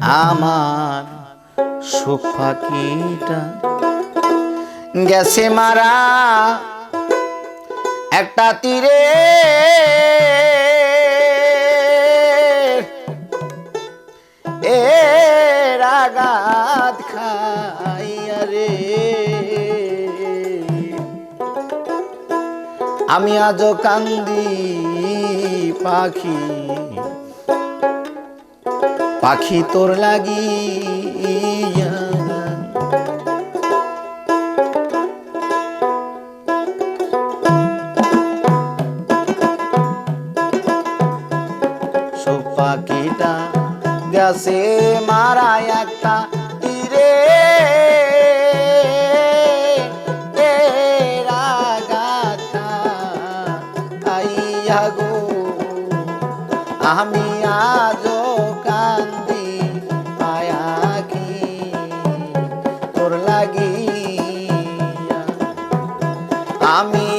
আমার সুখ পাখিটা গেছে মারা একটা তীরে। এ রাগাত খাইয়া রে। আমি আজও কান্দি পাখি। পাখি তোর সব পাখিটা গেছে মারা একটা তীরে। আমি আজও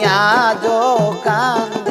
আমি আজও কান্দি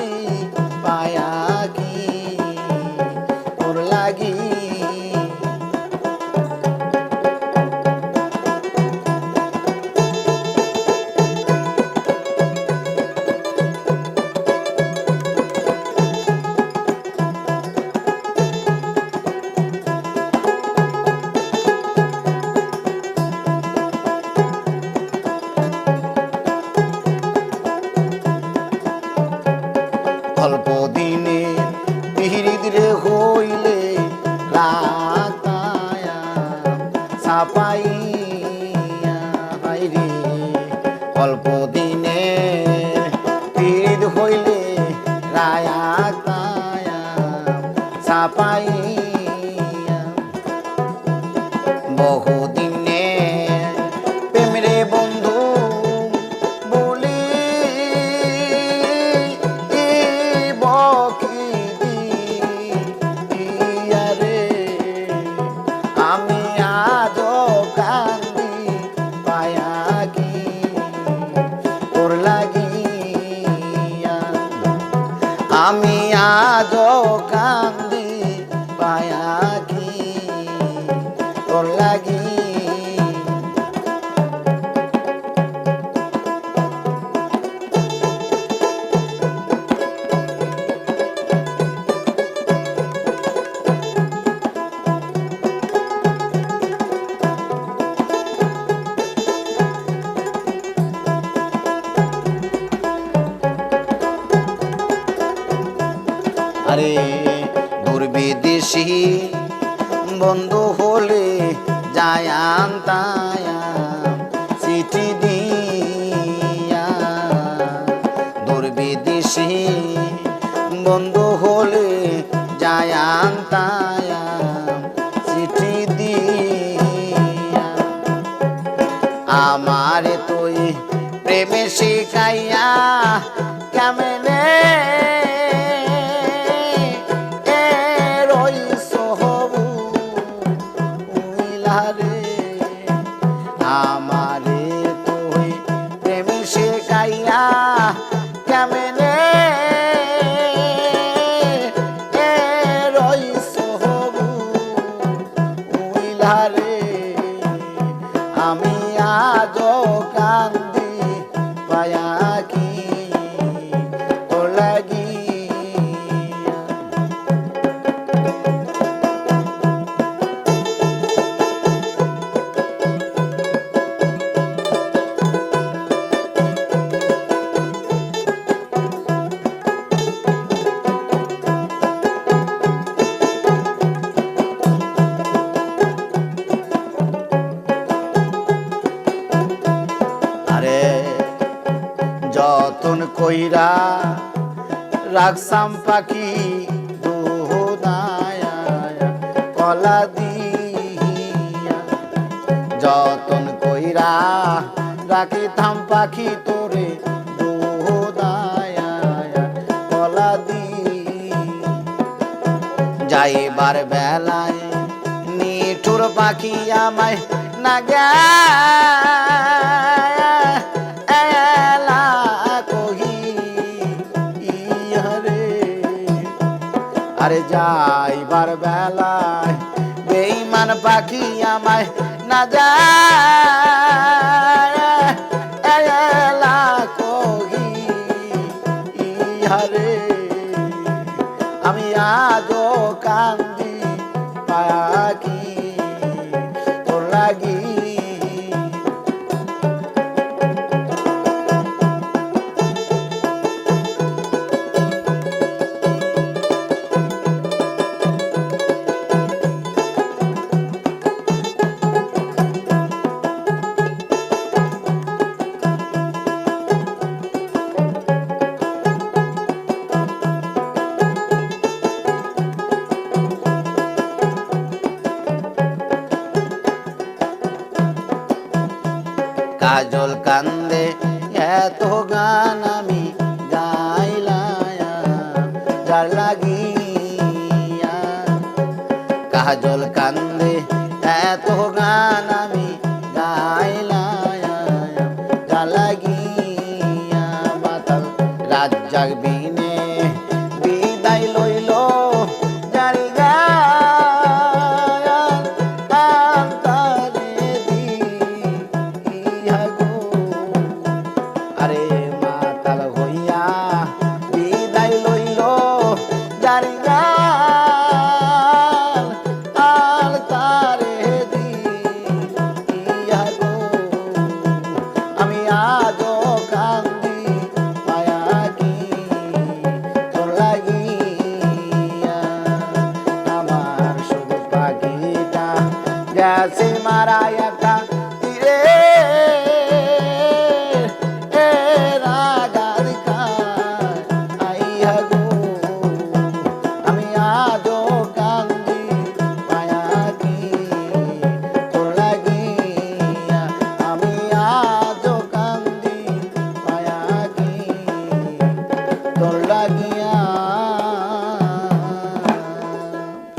অল্প দিনে পিহিদ হইলে রায়াতায়া সাপাইয়া বহুদিনে প্রেমরে বন্ধু বলি বকি রে আমি আজ আজ কান্দি পায়া কি আরে দুর্বিদেশি বন্ধু হলে যায় আন্তায়া চিঠি দিয়া। দুর্বিদেশি বন্ধু হলে যায় আন্তায়া চিঠি দিয়া। আমার তুই প্রেমে শিখাইয়া কইরা রাখসাম পাখি কলা দিয়া। যতন কইরা রাখি থাম পাখি তোরে কলা দি যাইবার বেলায় নিঠুর পাখি আমায় না গেলা আরে যাইবার বেলায় বেইমান পাখি আমায় না যায় কহি ইহারে আমি আজও কান্দি কাজল কান্দে এত গান আমি গাইলাম গালা গিয়া মাতাল রাত আমার